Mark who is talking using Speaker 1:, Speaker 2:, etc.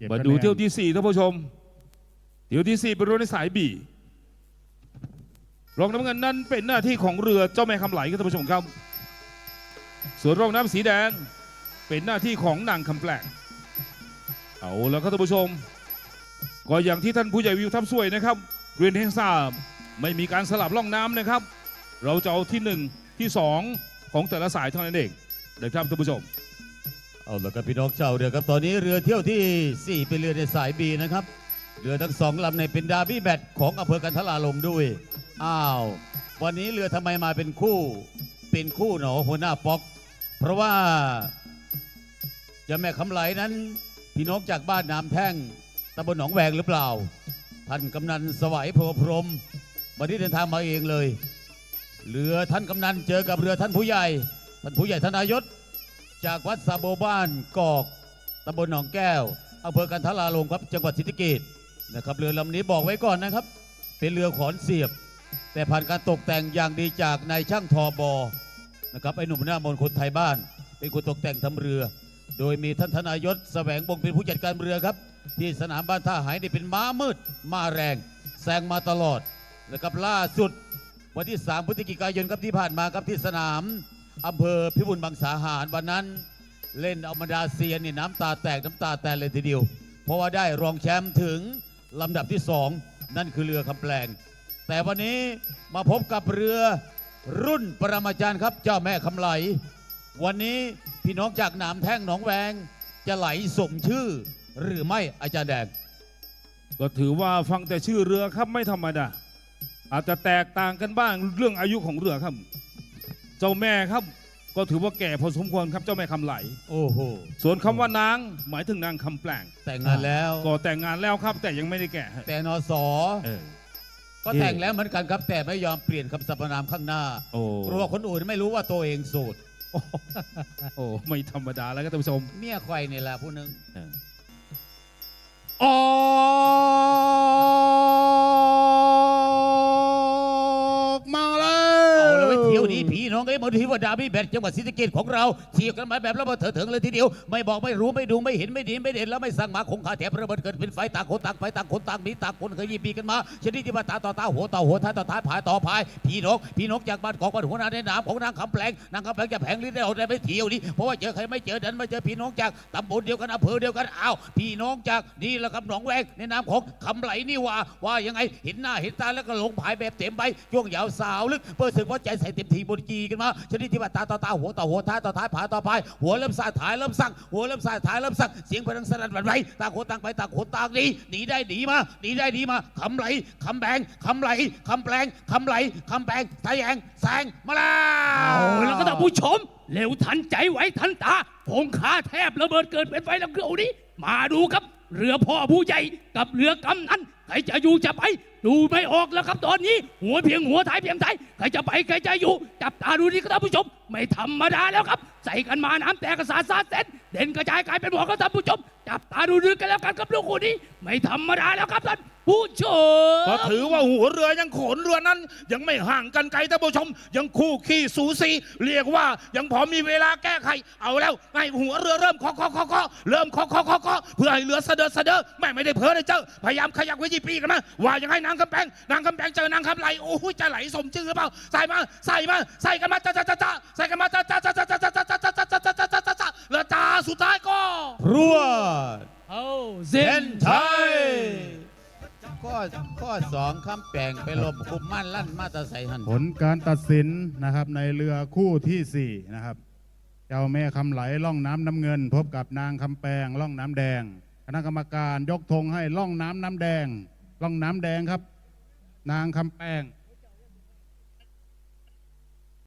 Speaker 1: เก็บ
Speaker 2: มา
Speaker 1: คะแนน
Speaker 2: ดูเที่ยวที่สี่ท่านผู้ชม เที่ยวที่สี่เป็นเรือในสายบีรองน้ำเงินนั้นเป็นหน้าที่ของเรือเจ้าแม่คำไหลครับท่านผู้ชมครับ ส่วนรองน้ำสีแดงเป็นหน้าที่ของนางคำแปลงเอาแล้วครับท่านผู้ชม ก็อย่างที่ท่านผู้ใหญ่วิวทับสวยนะครับ เรียนให้ทราบไม่มีการสลับล่องน้ำนะครับ เราจะเอาที่หนึ่งที่สองของแต่ละสายเท่านั้นเองนะครับท่านผู้ชม
Speaker 3: เอาละครับพี่น้องชาเรือครับตอนนี้เรือเที่ยวที่ 4 เป็นเรือในสายบีนะครับ เรือทั้งสองลำในเป็นดาบี้แบทของอำเภอกันทลาลมด้วย อ้าว วันนี้เรือทำไมมาเป็นคู่ เป็นคู่หนอหัวหน้าป๊อก เพราะว่าจะแม่คำไหลนั้น พี่น้องจากบ้านน้ำแท่งตำบลหนองแวงหรือเปล่า ท่านกำนันสวัยโพพรมวันนี้เดินทางมาเองเลย เรือท่านกำนันเจอกับเรือท่านผู้ใหญ่ ท่านผู้ใหญ่ธนายศ จากวัดสาโบบ้านกอกตำบลหนองแก้วอำเภอกันทลาลงครับจังหวัดศรีสะเกษนะครับเรือลำนี้บอกไว้ก่อนนะครับ เป็นเรือขอนเสียบ แต่ผ่านการตกแต่งอย่างดีจากนายช่างทอบอนะครับไอ้หนุ่มหน้ามนคนไทยบ้าน เป็นคนตกแต่งทำเรือ โดยมีท่านธนายศแสวงบงเป็นผู้จัดการเรือครับ ที่สนามบ้านท่าหายนี่เป็นม้ามืดม้าแรงแซงมาตลอดนะครับล่าสุดวันที่ 3 พฤศจิกายนครับที่ผ่านมาครับที่สนาม อำเภอพิบูลบางสาหารวันนั้นเล่นเอาบรรดาเซียนนี่น้ำตาแตกน้ำตาแตกเลยทีเดียว เพราะว่าได้รองแชมป์ถึงลำดับที่2นั่นคือเรือคำแปลง แต่วันนี้มาพบกับเรือรุ่นปรมาจารย์ครับเจ้าแม่คำไหล วันนี้พี่น้องจากหนามแท่งหนองแวงจะไหลสมชื่อหรือไม่อาจารย์แดง
Speaker 2: ก็ถือว่าฟังแต่ชื่อเรือครับไม่ธรรมดาอาจจะแตกต่างกันบ้างเรื่องอายุของเรือครับ เจ้าแม่ครับ ก็ถือว่าแก่พอสมควรครับเจ้าแม่คำไหล
Speaker 3: โอ้โห
Speaker 2: ส่วนคำว่านางหมายถึงนางคำแปลง
Speaker 3: แต่งงานแล้ว
Speaker 2: ก็แต่งงานแล้วครับ แต่ยังไม่ได้แก่ฮะ
Speaker 3: แต่นอสอ
Speaker 2: เออ
Speaker 3: ก็แต่งแล้วเหมือนกันครับแต่ไม่ยอมเปลี่ยนคำสรรพนามข้างหน้า
Speaker 2: โอ้
Speaker 3: กลัวคนอื่นไม่รู้ว่าตัวเองโสด
Speaker 2: โอ้ไม่ธรรมดาแล้วครับท่านผู้ชม
Speaker 3: เมียใครนี่แหละผู้หนึง
Speaker 2: เออ
Speaker 1: ออ
Speaker 3: เอาแล้ว
Speaker 1: ว
Speaker 3: ไว้เที่ยวนี้พี่น้องเอ้ยมาดูที่ว่าดาร์บี้แบทจังหวัดศรีสะเกษของเราเที่ยวกันมาแบบระเบิดเถิดเถิงเลยทีเดียว ไม่บอกไม่รู้ไม่ดูไม่เห็นไม่ดีไม่เด่นแล้วไม่สั่งหมาคงขาแถบระเบิดเกิดเป็นไฟต่างคนต่างไฟต่างคนต่างมีต่างคนเคยยีปีกันมาชนิดที่ว่าตาต่อตาหัวต่อหัวท้ายต่อท้ายผายต่อพายพี่น้องพี่น้องจากบ้านกอกบ้านหัวหน้าในนามของนางคำแปลงนางคำแปลงจะแผงลิ้นได้เอาได้ไปเที่ยวนี้เพราะว่าเจอใครไม่เจอดันมาเจอพี่น้องจากตำบลเดียวกันอำเภอเดียวกันอ้าวพี่น้องจากนี่แหละครับหนองแวงในนามของคำไหลนี่ว่าว่ายังไงเห็นหน้าเห็นตาแล้วก็ลงผายแบบเต็มใบช่วงยาวสาวลึกเปิดศึกว่าใจใส่เต็มทีบนกีกันมาชนิดที่ว่าตาต่อตาหัวต่อหัวท้ายต่อท้ายผาต่อพายหัวเริ่มสายท้ายเริ่มสั่งหัวเริ่มสายท้ายเริ่มสั่งเสียงพลังสนั่นหวั่นไหวต่างคนต่างไปต่างคนต่างหนีหนีได้หนีมาหนีได้หนีมาคำไหลคำแบงคำไหลคำแปลงคำไหลคำแปลงทะแยงแซงมาแล้ว
Speaker 4: แล้วก็ท่านผู้ชมเร็วทันใจไว้ทันตาผงขาแทบระเบิดเกิดเป็นไฟแล้วคือเอานี้ มาดูครับ เรือพ่อผู้ใหญ่กับเรือกำนันใครจะอยู่จะไป ดูไม่ออกแล้วครับตอนนี้ หัวเพียงหัวท้ายเพียงท้ายใครจะไปใครจะอยู่ จับตาดูนี่ครับท่านผู้ชม ไม่ธรรมดาแล้วครับ ใส่กันมาน้ำแตกกระสาซาเซ็นเด่นกระจายกลายเป็นหมอกครับท่านผู้ชม จับตาดูดีกันแล้วกันครับลูกคู่นี้ ไม่ธรรมดาแล้วครับท่านผู้ชม
Speaker 2: ก็ถือว่าหัวเรือยังโขนเรือนั้น ยังไม่ห่างกันไกลท่านผู้ชม ยังคู่ขี้สูสีเรียกว่ายังพอมีเวลาแก้ไข เอาแล้วให้หัวเรือเริ่มเคาะเคาะเคาะเคาะเริ่มเคาะเคาะเคาะเคาะเพื่อให้เรือเสด็จเสด็จแม่ไม่ได้เพ้อเลยเจ้าพยายามขยับไว้ยี่ปีกันมาว่ายังไงนางคำแปงนางคำแปงเจอนางคำไหลโอ้โหจะไหลสมชื่อหรือเปล่าใส่มาใส่มาใส่กันมาจ้าจ้าจ้าจ้าใส่กันมาจ้าจ้าจ้าจ้าจ้าจ้าจ้า แล้วจ้าสุดท้ายก็
Speaker 3: พรวด
Speaker 4: เอาเส้
Speaker 3: เส้
Speaker 4: น
Speaker 3: นชัยข้อข้อสองคำแปลงไปลมคุมมั่นลั่นมาตาใส่หัน
Speaker 1: ผลการตัดสินนะครับในเรือคู่ที่4นะครับ เจ้าแม่คำไหลล่องน้ำน้ำเงิน พบกับนางคำแปงล่องน้ำแดง คณะกรรมการยกธงให้ล่องน้ำน้ำแดง ล่องน้ำแดงครับ นางคำแปง